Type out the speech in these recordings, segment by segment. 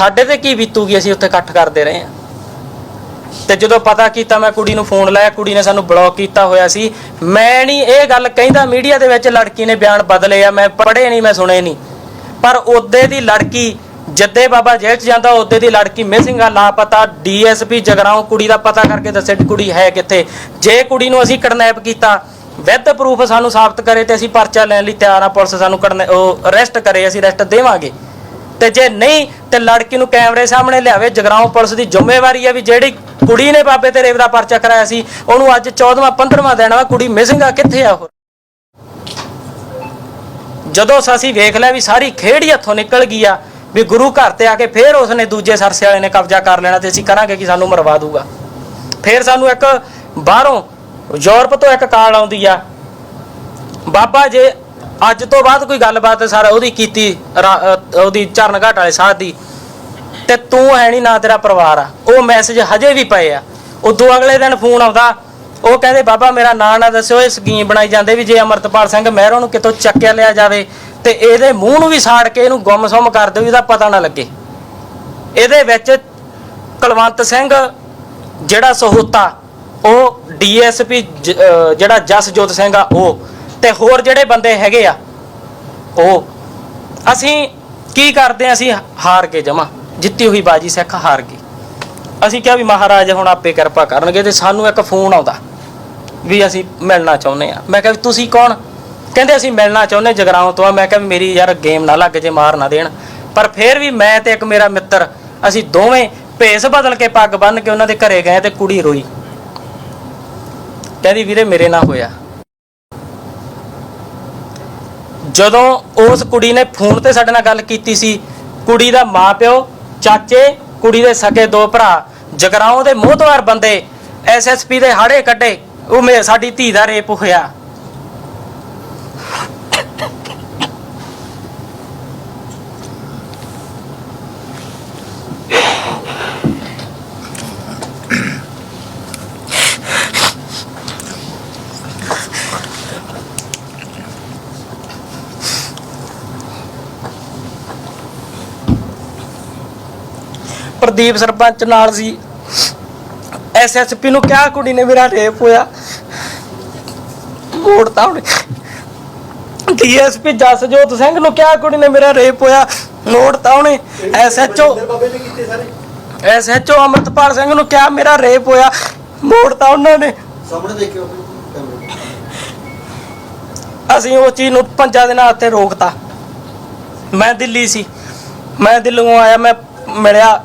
ਸਾਡੇ ਤੇ ਕੀ ਬੀਤੂਗੀ ਅਸੀਂ ਉੱਥੇ ਇਕੱਠ ਕਰਦੇ ਰਹੇ ਹਾਂ। ਤੇ ਜਦੋਂ ਪਤਾ ਕੀਤਾ ਮੈਂ ਕੁੜੀ ਨੂੰ ਫੋਨ ਲਾਇਆ, ਕੁੜੀ ਨੇ ਸਾਨੂੰ ਬਲੌਕ ਕੀਤਾ ਹੋਇਆ ਸੀ। ਮੈਂ ਨਹੀਂ ਇਹ ਗੱਲ ਕਹਿੰਦਾ, ਮੀਡੀਆ ਦੇ ਵਿੱਚ ਲੜਕੀ ਨੇ ਬਿਆਨ ਬਦਲੇ ਆ, ਮੈਂ ਪੜ੍ਹੇ ਨਹੀਂ, ਮੈਂ ਸੁਣੇ ਨਹੀਂ। ਪਰ ਉਹਦੇ ਦੀ ਲੜਕੀ, ਜੱਦੇ ਬਾਬਾ ਜੇਲ੍ਹ ਚ ਜਾਂਦਾ, ਉਹਦੇ ਦੀ ਲੜਕੀ ਮਿਸਿੰਗ ਆ, ਲਾਪਤਾ, ਡੀਐਸਪੀ ਜਗਰਾਉਂ, ਕੁੜੀ ਦਾ ਪਤਾ ਕਰਕੇ ਦੱਸੇ ਕੁੜੀ ਹੈ ਕਿੱਥੇ। ਜੇ ਕੁੜੀ ਨੂੰ ਅਸੀਂ ਕਿਡਨੈਪ ਕੀਤਾ ਵਿਦ ਪ੍ਰੂਫ ਸਾਨੂੰ ਸਾਬਤ ਕਰੇ ਤੇ ਅਸੀਂ ਪਰਚਾ ਲੈਣ ਲਈ ਤਿਆਰ ਆ, ਪੁਲਿਸ ਸਾਨੂੰ ਕਿਡਨੈ- ਉਹ ਅਰੈਸਟ ਕਰੇ, ਅਸੀਂ ਅਰੈਸਟ ਦੇਵਾਂਗੇ। ਤੇ ਜੇ ਨਹੀਂ, ਤੇ ਲੜਕੀ ਨੂੰ ਕੈਮਰੇ ਸਾਹਮਣੇ ਲਿਆਵੇ। ਜਗਰਾਉਂ ਪੁਲਿਸ ਦੀ ਜ਼ਿੰਮੇਵਾਰੀ ਹੈ ਵੀ ਜਿਹੜੀ ਕੁੜੀ ਨੇ ਬਾਬੇ ਤੇ ਰੇਪ ਦਾ ਪਰਚਾ ਕਰਾਇਆ ਸੀ, ਉਹਨੂੰ ਅੱਜ 14ਵਾਂ 15ਵਾਂ ਦਿਨ ਵਾ ਕੁੜੀ ਮਿਸਿੰਗ ਆ, ਕਿੱਥੇ ਆ ਉਹ? ਜਦੋਂ ਅਸੀਂ ਵੇਖ ਲਿਆ ਵੀ ਸਾਰੀ ਖੇਡ ਹੀ ਹੱਥੋਂ ਨਿਕਲ ਗਈ ਆ, ਵੀ ਗੁਰੂ ਘਰ ਤੇ ਆ ਕੇ ਫੇਰ ਉਸਨੇ ਦੂਜੇ ਸਰਸੇ ਵਾਲੇ ਨੇ ਕਬਜ਼ਾ ਕਰ ਲੈਣਾ ਤੇ ਅਸੀਂ ਕਰਾਂਗੇ ਕਿ ਸਾਨੂੰ ਮਰਵਾ ਦੂਗਾ। ਫੇਰ ਸਾਨੂੰ ਇੱਕ ਬਾਹਰੋਂ ਯੂਰਪ ਤੋਂ ਇੱਕ ਕਾਲ ਆਉਂਦੀ ਆ, ਬਾਬਾ ਜੇ ਅੱਜ ਤੋਂ ਬਾਅਦ ਕੋਈ ਗੱਲਬਾਤ ਸਾਰਾ ਉਹਦੀ ਕੀਤੀ, ਰਾ- ਉਹਦੀ ਚਰਨ ਘਾਟ ਵਾਲੇ ਸਾਧ ਦੀ। ਤੇ ਤੂੰ ਹੈ ਨਹੀਂ ਨਾ ਤੇਰਾ ਪਰਿਵਾਰ ਆ। ਉਹ ਮੈਸੇਜ ਹਜੇ ਵੀ ਪਏ ਆ। ਉਦੋਂ ਅਗਲੇ ਦਿਨ ਫੋਨ ਆਉਂਦਾ। ਉਹ ਕਹਿੰਦੇ, ਬਾਬਾ, ਮੇਰਾ ਨਾਂ ਨਾ ਦੱਸਿਓ। ਇਹ ਸਕੀਮ ਬਣਾਈ ਜਾਂਦੇ ਵੀ ਜੇ ਅਮਰਤਪਾਲ ਸਿੰਘ ਮਹਿਰੋਂ ਨੂੰ ਕਿਤੋਂ ਚੱਕਿਆ ਲਿਆ ਜਾਵੇ, ਤੇ ਇਹਦੇ ਮੂੰਹ ਨੂੰ ਵੀ ਸਾੜ ਕੇ ਇਹਨੂੰ ਗੁੰਮਸੁੰਮ ਕਰ ਦਿਓ ਇਹਦਾ ਪਤਾ ਨਾ ਲੱਗੇ। ਇਹਦੇ ਵਿੱਚ ਕੁਲਵੰਤ ਸਿੰਘ, ਜਿਹੜਾ ਸਹੂਤਾ, ਉਹ ਡੀਐਸਪੀ ਜਿਹੜਾ ਜਸਜੋਤ ਸਿੰਘ ਆ, ਉਹ ਤੇ ਹੋਰ ਜਿਹੜੇ ਬੰਦੇ ਹੈਗੇ ਆ, ਉਹ ਅਸੀਂ ਕੀ ਕਰਦੇ ਆ, ਅਸੀਂ ਹਾਰ ਕੇ ਜਮਾ। ਜਿੱਤੀ ਹੋਈ ਬਾਜੀ ਸਿੱਖ ਹਾਰ ਗਈ। ਅਸੀਂ ਕਿਹਾ ਵੀ ਮਹਾਰਾਜ ਹੁਣ ਆਪੇ ਕਿਰਪਾ ਕਰਨਗੇ ਤੇ ਸਾਨੂੰ ਇੱਕ ਫੋਨ ਆਉਂਦਾ ਵੀ ਅਸੀਂ ਮਿਲਣਾ ਚਾਹੁੰਦੇ ਆ। ਮੈਂ ਕਿਹਾ ਵੀ ਤੁਸੀਂ ਕੌਣ? ਕਹਿੰਦੇ ਅਸੀਂ ਮਿਲਣਾ ਚਾਹੁੰਦੇ ਜਗਰਾਉਂ ਤੋਂ ਆ। ਮੈਂ ਕਿਹਾ ਵੀ ਮੇਰੀ ਯਾਰ ਗੇਮ ਨਾ ਲੱਗ ਜੇ, ਮਾਰ ਨਾ ਦੇਣ। ਪਰ ਫਿਰ ਵੀ ਮੈਂ ਤੇ ਇੱਕ ਮੇਰਾ ਮਿੱਤਰ, ਅਸੀਂ ਦੋਵੇਂ ਭੇਸ ਬਦਲ ਕੇ ਪੱਗ ਬੰਨ ਕੇ ਉਹਨਾਂ ਦੇ ਘਰੇ ਗਏ ਤੇ ਕੁੜੀ ਰੋਈ। ਕਹਿੰਦੀ, ਵੀਰੇ, ਮੇਰੇ ਨਾਲ ਹੋਇਆ। ਜਦੋਂ ਉਸ ਕੁੜੀ ਨੇ ਫੋਨ ਤੇ ਸਾਡੇ ਨਾਲ ਗੱਲ ਕੀਤੀ ਸੀ, ਕੁੜੀ ਦਾ ਮਾਪਿਓ ਚਾਚੇ, ਕੁੜੀ ਦੇ ਸਕੇ ਦੋ ਭਰਾ, ਜਗਰਾਉਂ ਦੇ ਮੋਹਤਵਾਰ ਬੰਦੇ ਐਸਐਸਪੀ ਦੇ ਹਾੜੇ ਕੱਢੇ, ਉਹ ਮੇ, ਸਾਡੀ ਧੀ ਦਾ ਰੇਪ ਹੋਇਆ। ਪ੍ਰਦੀਪ ਸਰਪੰਚ ਨਾਲ ਸੀ। ਐਸਐਸਪੀ ਨੂੰ ਕਿਹਾ ਕੁੜੀ ਨੇ ਮੇਰਾ ਰੇਪ ਹੋਇਆ। ਮੋੜਤਾ ਉਹਨੇ। ਡੀਐਸਪੀ ਜਸਜੋਤ ਸਿੰਘ ਨੂੰ ਕਿਹਾ ਕੁੜੀ ਨੇ ਮੇਰਾ ਰੇਪ ਹੋਇਆ। ਨੋਟਤਾ ਉਹਨੇ। ਐਸਐਚਓ ਐਸਐਚਓ ਅਮਰਤਪਾਲ ਸਿੰਘ ਨੂੰ ਕਿਹਾ ਮੇਰਾ ਰੇਪ ਹੋਇਆ। ਮੋੜਤਾ ਉਹਨਾਂ ਨੇ। ਸਾਹਮਣੇ ਦੇਖਿਓ। ਅਸੀਂ ਉਹ ਚੀਜ਼ ਨੂੰ ਪੰਜਾਂ ਦਿਨਾਂ ਉੱਤੇ ਰੋਕਤਾ। ਮੈਂ ਦਿੱਲੀ ਸੀ। ਮੈਂ ਦਿੱਲੀੋਂ ਆਇਆ। ਮੈਂ ਮਿਲਿਆ।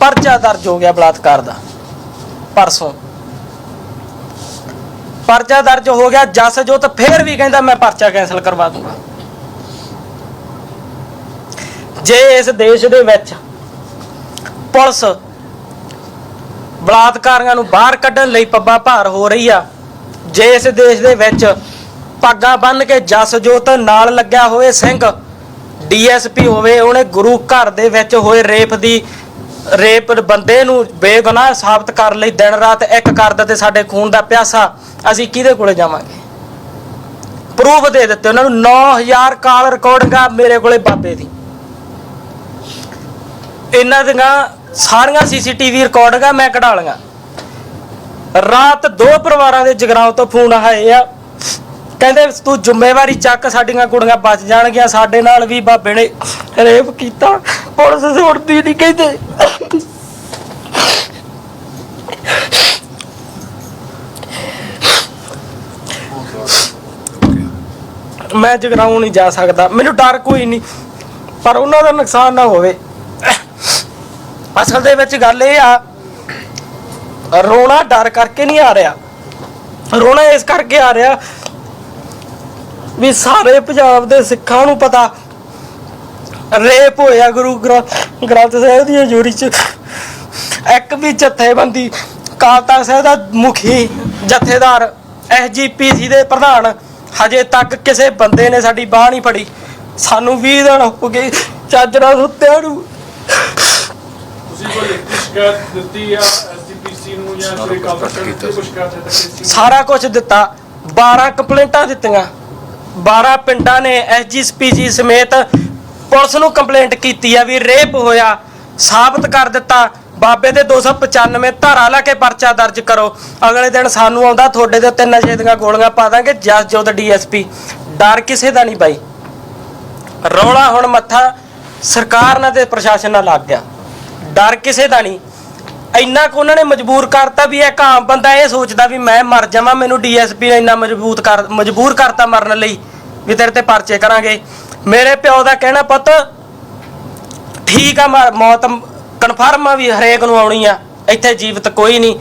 ਪਰਚਾ ਦਰਜ ਹੋ ਗਿਆ ਬਲਾਤਕਾਰ ਦਾ, ਪਰਸੋਂ। ਪਰਚਾ ਦਰਜ ਹੋ ਗਿਆ ਜਸ ਜੋ ਫੇਰ ਵੀ ਕਹਿੰਦਾ ਮੈਂ ਪਰਚਾ ਕੈਨਸਲ ਕਰਵਾ ਦੂੰਗਾ। ਜੇ ਇਸ ਦੇਸ਼ ਦੇ ਵਿੱਚ ਪੁਲਿਸ ਬਲਾਤਕਾਰੀਆਂ ਨੂੰ ਬਾਹਰ ਕੱਢਣ ਲਈ ਪੱਬਾ ਭਾਰ ਹੋ ਰਹੀ ਆ, ਜੇ ਇਸ ਦੇਸ਼ ਦੇ ਵਿੱਚ ਪੱਗਾਂ ਬੰਨ ਕੇ ਜਸ ਜੋਤ ਨਾਲ ਲੱਗਿਆ ਹੋਏ ਸਿੰਘ, ਡੀਐਸਪੀ ਹੋਵੇ, ਉਹਨੇ ਗੁਰੂ ਘਰ ਦੇ ਵਿੱਚ ਹੋਏ ਰੇਪ ਦੀ ਰੇਪ ਬੰਦੇ ਨੂੰ ਬੇਗੁਨਾਹ ਸਾਬਤ ਕਰਨ ਲਈ ਦਿਨ ਰਾਤ ਇੱਕ ਕਰਦਾ ਤੇ ਸਾਡੇ ਖੂਨ ਦਾ ਪਿਆਸਾ, ਅਸੀਂ ਕਿਹਦੇ ਕੋਲੇ ਜਾਵਾਂਗੇ? ਪ੍ਰੂਫ ਦੇ ਦਿੱਤੇ ਉਹਨਾਂ ਨੂੰ 9000 ਕਾਲ ਰਿਕਾਰਡਿੰਗਾਂ ਮੇਰੇ ਕੋਲੇ ਬਾਬੇ ਦੀ। ਇਹਨਾਂ ਦੀਆਂ ਸਾਰੀਆਂ ਸੀਸੀਟੀਵੀ ਰਿਕਾਰਡਿੰਗਾਂ ਮੈਂ ਕਢਾ ਲਈਆਂ। ਰਾਤ ਦੋ ਪਰਿਵਾਰਾਂ ਦੇ ਜਗਰਾਉਂ ਤੋਂ ਫੋਨ ਆਏ ਆ ਕਹਿੰਦੇ ਤੂੰ ਜ਼ਿੰਮੇਵਾਰੀ ਚੱਕ, ਸਾਡੀਆਂ ਕੁੜੀਆਂ ਬਚ ਜਾਣਗੀਆਂ, ਸਾਡੇ ਨਾਲ ਵੀ ਬਾਬੇ ਨੇ ਰੇਪ ਕੀਤਾ। ਪੁਲਿਸ ਸੁਣਦੀ ਨਹੀਂ ਕਹਿੰਦੇ। ਮੈਂ ਜਗਰਾਉਂ ਨਹੀਂ ਜਾ ਸਕਦਾ। ਮੈਨੂੰ ਡਰ ਕੋਈ ਨਹੀਂ ਪਰ ਉਹਨਾਂ ਦਾ ਨੁਕਸਾਨ ਨਾ ਹੋਵੇ। ਅਸਲ ਦੇ ਵਿੱਚ ਗੱਲ ਇਹ ਆ, ਰੋਣਾ ਡਰ ਕਰਕੇ ਨਹੀਂ ਆ ਰਿਹਾ। ਰੋਣਾ ਇਸ ਕਰਕੇ ਆ ਰਿਹਾ ਵੀ ਸਾਰੇ ਪੰਜਾਬ ਦੇ ਸਿੱਖਾਂ ਨੂੰ ਪਤਾ। ਰੇਪ ਹੋਇਆ ਗੁਰੂ ਗ੍ਰੰ- ਗ੍ਰੰਥ ਸਾਹਿਬ ਦੀ ਹਜ਼ੂਰੀ ਚ। ਇੱਕ ਵੀ ਜਥੇਬੰਦੀ ਅਕਾਲ ਤਖਤ ਸਾਹਿਬ ਦਾ ਮੁਖੀ ਜਥੇਦਾਰ ਐਸਜੀਪੀਸੀ ਦੇ ਪ੍ਰਧਾਨ ਹਜੇ ਤੱਕ ਕਿਸੇ ਬੰਦੇ ਨੇ ਸਾਡੀ ਬਾਹ ਨਹੀਂ ਫੜੀ। ਸਾਨੂੰ 20 ਦਿਨ ਹੋ ਗਏ ਚਾਜਰਾ ਸੁੱਤਿਆਂ ਨੂੰ। ਤੁਸੀਂ ਕੋਈ ਸ਼ਿਕਾਇਤ ਦਿੱਤੀ ਆ ਐਸਜੀਪੀਸੀ ਜਾਂ ਕੋਈ ਸਾਰਾ ਕੁਝ ਦਿੱਤਾ 12 ਕੰਪਲੇਂਟਾਂ ਦਿੱਤੀਆਂ। 12 ਪਿੰਡਾਂ ਨੇ ਐਸਜੀਪੀਜੀ ਸਮੇਤ ਪੁਲਿਸ ਨੂੰ ਕੰਪਲੇਂਟ ਕੀਤੀ ਆ ਵੀ ਰੇਪ ਹੋਇਆ, ਸਾਬਤ ਕਰ ਦਿੱਤਾ। ਬਾਬੇ ਦੇ 295 ਧਾਰਾ ਲਾ ਕੇ ਪਰਚਾ ਦਰਜ ਕਰੋ। ਅਗਲੇ ਦਿਨ ਸਾਨੂੰ ਆਉਂਦਾ, ਤੁਹਾਡੇ ਦੇ ਉੱਤੇ ਨਸ਼ੇ ਦੀਆਂ ਗੋਲੀਆਂ ਪਾ ਦਾਂਗੇ ਜਸ ਜੋਤ ਡੀਐਸਪੀ। ਡਰ ਕਿਸੇ ਦਾ ਨਹੀਂ ਬਾਈ। ਰੌਲਾ ਹੁਣ ਮੱਥਾ ਸਰਕਾਰ ਨਾਲ ਤੇ ਪ੍ਰਸ਼ਾਸਨ ਨਾਲ ਲੱਗ ਗਿਆ। ਡਰ ਕਿਸੇ ਦਾ ਨਹੀਂ। ਇੰਨਾ ਕੁ ਉਹਨਾਂ ਨੇ ਮਜਬੂਰ ਕਰਤਾ ਵੀ ਇੱਕ ਆਮ ਬੰਦਾ ਇਹ ਸੋਚਦਾ ਵੀ ਮੈਂ ਮਰ ਜਾਵਾਂ, ਮੈਨੂੰ ਡੀਐਸਪੀ ਨੇ ਇੰਨਾ ਮਜਬੂਤ ਕਰ, ਮਜਬੂਰ ਕਰਤਾ ਮਰਨ ਲਈ ਵੀ ਤੇਰੇ ਤੇ ਪਰਚੇ ਕਰਾਂਗੇ। ਮੇਰੇ ਪਿਓ ਦਾ ਕਹਿਣਾ, ਪੁੱਤ, ਠੀਕ ਆ ਮੌਤ ਕਨਫਰਮ ਆ ਵੀ ਹਰੇਕ ਨੂੰ ਆਉਣੀ ਆ, ਇੱਥੇ ਜੀਵਤ ਕੋਈ ਨਹੀਂ।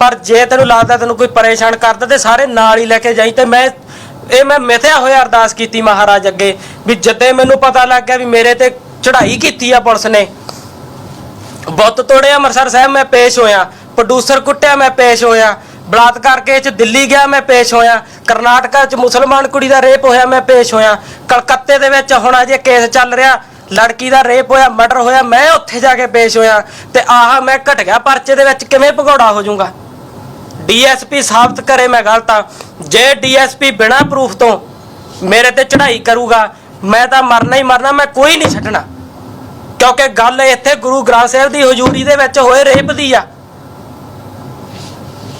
ਪਰ ਜੇ ਤੈਨੂੰ ਲੱਗਦਾ ਤੈਨੂੰ ਕੋਈ ਪਰੇਸ਼ਾਨ ਕਰਦਾ ਤੇ ਸਾਰੇ ਨਾਲ ਹੀ ਲੈ ਕੇ ਜਾਈ ਤੇ ਮੈਂ, ਇਹ ਮੈਂ ਮਿਥਿਆ ਹੋਇਆ ਅਰਦਾਸ ਕੀਤੀ ਮਹਾਰਾਜ ਅੱਗੇ, ਵੀ ਜਦੇ ਮੈਨੂੰ ਪਤਾ ਲੱਗ ਗਿਆ ਵੀ ਮੇਰੇ ਤੇ ਚੜ੍ਹਾਈ ਕੀਤੀ ਆ ਪੁਲਿਸ ਨੇ ਬੁੱਤ ਤੋੜਿਆ, ਅੰਮ੍ਰਿਤਸਰ ਸਾਹਿਬ ਮੈਂ ਪੇਸ਼ ਹੋਇਆ। ਪ੍ਰੋਡਿਊਸਰ ਕੁੱਟਿਆ, ਮੈਂ ਪੇਸ਼ ਹੋਇਆ। ਬਲਾਤਕਾਰ ਕੇਸ ਚ ਦਿੱਲੀ ਗਿਆ, ਮੈਂ ਪੇਸ਼ ਹੋਇਆ। ਕਰਨਾਟਕਾ ਚ ਮੁਸਲਮਾਨ ਕੁੜੀ ਦਾ ਰੇਪ ਹੋਇਆ, ਮੈਂ ਪੇਸ਼ ਹੋਇਆ। ਕਲਕੱਤੇ ਦੇ ਵਿੱਚ ਹੁਣ ਅਜੇ ਕੇਸ ਚੱਲ ਰਿਹਾ। ਲੜਕੀ ਦਾ ਰੇਪ ਹੋਇਆ, ਮਰਡਰ ਹੋਇਆ, ਮੈਂ ਉੱਥੇ ਜਾ ਕੇ ਪੇਸ਼ ਹੋਇਆ। ਤੇ ਆਹ ਮੈਂ ਘਟ ਗਿਆ ਪਰਚੇ ਦੇ ਵਿੱਚ ਕਿਵੇਂ ਭਗੌੜਾ ਹੋ ਜਾਊਗਾ? ਡੀਐਸਪੀ ਸਾਬਤ ਕਰੇ ਮੈਂ ਗਲਤ ਆ। ਜੇ ਡੀਐਸਪੀ ਬਿਨਾ ਪ੍ਰੂਫ ਤੋਂ ਮੇਰੇ ਤੇ ਚੜ੍ਹਾਈ ਕਰੂਗਾ, ਮੈਂ ਤਾਂ ਮਰਨਾ ਹੀ ਮਰਨਾ, ਮੈਂ ਕੋਈ ਨਹੀਂ ਛੱਡਣਾ। ਕਿਉਂਕਿ ਗੱਲ ਇੱਥੇ ਗੁਰੂ ਗ੍ਰੰਥ ਸਾਹਿਬ ਦੀ ਹਜ਼ੂਰੀ ਦੇ ਵਿੱਚ ਹੋਏ ਰੇਪ ਦੀ ਆ।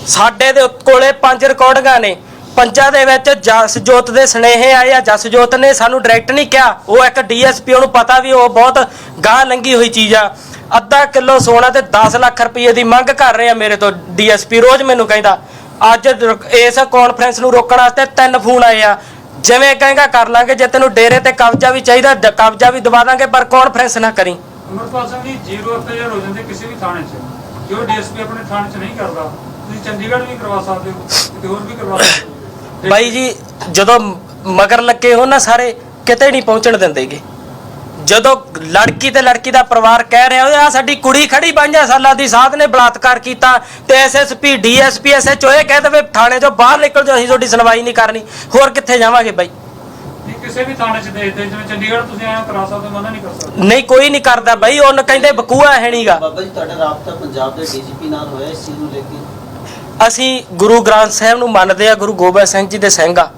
ਸਾਡੇ ਦੇ ਕੋਲੇ ਪੰਜ ਰਿਕਾਰਡਿੰਗਾਂ ਨੇ। ਪੰਜਾਂ ਦੇ ਵਿੱਚ ਜਸਜੋਤ ਦੇ ਸਨੇਹੇ ਆਏ ਆ। ਜਸਜੋਤ ਨੇ ਸਾਨੂੰ ਡਾਇਰੈਕਟ ਨਹੀਂ ਕਿਹਾ। ਉਹ ਇੱਕ ਡੀਐਸਪੀ, ਉਹਨੂੰ ਪਤਾ ਵੀ ਉਹ ਬਹੁਤ ਗਾਂ ਲੰਗੀ ਹੋਈ ਚੀਜ਼ ਆ। ਅੱਧਾ ਕਿਲੋ ਸੋਨਾ ਤੇ 10 ਲੱਖ ਰੁਪਏ ਦੀ ਮੰਗ ਕਰ ਰਹੇ ਆ ਮੇਰੇ ਤੋਂ ਡੀਐਸਪੀ, ਰੋਜ਼ ਮੈਨੂੰ ਕਹਿੰਦਾ। ਅੱਜ ਇਸ ਕਾਨਫਰੰਸ ਨੂੰ ਰੋਕਣ ਵਾਸਤੇ ਤਿੰਨ ਫੋਨ ਆਏ ਆ। ਜਿਵੇਂ ਕਹੇਗਾ ਕਰ ਲਾਂਗੇ ਜੇ ਤੈਨੂੰ ਡੇਰੇ ਤੇ ਕਬਜ਼ਾ ਵੀ ਚਾਹੀਦਾ ਕਬਜ਼ਾ ਵੀ ਦਵਾ ਦਾਂਗੇ ਪਰ ਕਾਨਫਰੰਸ ਨਾ ਕਰੀ? ਅਮਰਪਾਲ ਸਿੰਘ ਜੀ ਜ਼ੀਰੋ ਐਫਆਈਆਰ ਹੋ ਜਾਂਦੇ ਕਿਸੇ ਵੀ ਥਾਣੇ 'ਚ। ਜੋ ਡੀਐਸਪੀ ਆਪਣੇ ਥਾਣੇ 'ਚ ਨਹੀਂ ਕਰਦਾ ਤੁਸੀਂ ਚੰਡੀਗੜ੍ਹ ਵੀ ਕਰਵਾ ਸਕਦੇ ਹੋ ਕਿਤੇ ਹੋਰ ਵੀ ਕਰਵਾ ਸਕਦੇ ਹੋ। ਬਾਈ ਜੀ ਜਦੋਂ ਮਗਰ ਲੱਗੇ ਹੋ ਨਾ ਸਾਰੇ ਕਿਤੇ ਨਹੀਂ ਪਹੁੰਚਣ ਦਿੰਦੇਗੇ। ਜਦੋਂ ਲੜਕੀ ਤੇ ਲੜਕੀ ਦਾ ਪਰਿਵਾਰ ਕਹਿ ਰਿਹਾ ਉਹ ਆ ਸਾਡੀ ਕੁੜੀ ਖੜੀ 5 ਸਾਲਾਂ ਦੀ ਸਾਧ ਨੇ ਬਲਾਤਕਾਰ ਕੀਤਾ ਤੇ ਐਸਐਸਪੀ ਡੀਐਸਪੀ ਐਸਐਚਓ ਇਹ ਕਹਿ ਦੇਵੇ ਥਾਣੇ ਚੋਂ ਬਾਹਰ ਨਿਕਲ ਜਾਓ ਅਸੀਂ ਤੁਹਾਡੀ ਸੁਣਵਾਈ ਨਹੀਂ ਕਰਨੀ। ਹੋਰ ਕਿੱਥੇ ਜਾਵਾਂਗੇ ਬਾਈ? ਨਹੀਂ ਕਿਸੇ ਵੀ ਥਾਣੇ 'ਚ ਦੇਖਦੇ ਜਿਵੇਂ ਚੰਡੀਗੜ੍ਹ ਤੁਸੀਂ ਹੋ, ਕਰਾ ਸਕਦੇ ਮਨਾ ਨਹੀਂ ਕਰ ਸਕਦੇ। ਨਹੀਂ ਕੋਈ ਨਹੀਂ ਕਰਦਾ ਬਾਈ ਉਹਨ ਕਹਿੰਦੇ ਬਕੂਆ ਹੈ ਨਹੀਂਗਾ ਬਾਬਾ ਜੀ ਤੁਹਾਡਾ ਰਾਬਤਾ ਪੰਜਾਬ ਦੇ ਡੀਜੀਪੀ ਨਾਲ ਹੋਇਆ ਇਸ ਚੀਜ਼ ਨੂੰ ਲੈ ਕੇ। ਅਸੀਂ ਗੁਰੂ ਗ੍ਰੰਥ ਸਾਹਿਬ ਨੂੰ ਮੰਨਦੇ ਆ ਗੁਰੂ ਗੋਬਿੰਦ ਸਿੰਘ ਜੀ ਦੇ ਸਿੰਘ ਆ।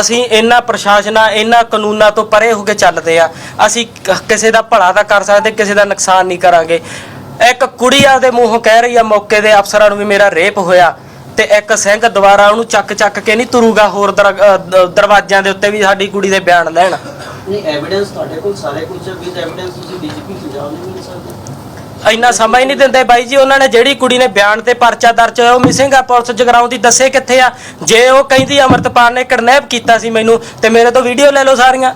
ਅਸੀਂ ਇਹਨਾਂ ਪ੍ਰਸ਼ਾਸਨਾਂ ਇਹਨਾਂ ਕਾਨੂੰਨਾਂ ਤੋਂ ਪਰੇ ਹੋ ਕੇ ਚੱਲਦੇ ਆ, ਅਸੀਂ ਕਿਸੇ ਦਾ ਭਲਾ ਤਾਂ ਕਰ ਸਕਦੇ, ਕਿਸੇ ਦਾ ਨੁਕਸਾਨ ਨਹੀਂ ਕਰਾਂਗੇ। ਇੱਕ ਕੁੜੀ ਆ ਮੂੰਹੋਂ ਕਹਿ ਰਹੀ ਆ ਮੌਕੇ ਦੇ ਅਫਸਰਾਂ ਨੂੰ ਵੀ ਮੇਰਾ ਰੇਪ ਹੋਇਆ, ਤੇ ਇੱਕ ਸਿੰਘ ਦੁਬਾਰਾ ਉਹਨੂੰ ਚੱਕ ਚੱਕ ਕੇ ਨਹੀਂ ਤੁਰੂਗਾ ਹੋਰ ਦਰਵਾਜ਼ਿਆਂ ਦੇ ਉੱਤੇ ਵੀ ਸਾਡੀ ਕੁੜੀ ਦੇ ਬਿਆਨ ਲੈਣ। ਨਹੀਂ ਐਵੀਡੈਂਸ ਤੁਹਾਡੇ ਕੋਲ, ਸਾਰੇ ਕੁਝ ਹੈ ਐਵੀਡੈਂਸ ਤੁਸੀਂ ਡੀਜੀਪੀ ਪੰਜਾਬ ਨੂੰ ਮਿਲ ਸਕਦੇ। ਇੰਨਾ ਸਮਾਂ ਹੀ ਨਹੀਂ ਦਿੰਦੇ ਬਾਈ ਜੀ, ਉਹਨਾਂ ਨੇ ਜਿਹੜੀ ਕੁੜੀ ਨੇ ਬਿਆਨ ਤੇ ਪਰਚਾ ਦਰਜ ਹੋਇਆ, ਉਹ ਮਿਸਿੰਗ ਆ, ਪੁਲਿਸ ਜਗਰਾਉਂ ਦੀ ਦੱਸੇ ਕਿੱਥੇ ਆ। ਜੇ ਉਹ ਕਹਿੰਦੀ ਅਮਰਤਪਾਲ ਨੇ ਕਿਡਨੈਪ ਕੀਤਾ ਸੀ ਮੈਨੂੰ, ਤੇ ਮੇਰੇ ਤੋਂ ਵੀਡੀਓ ਲੈ ਲਓ ਸਾਰੀਆਂ।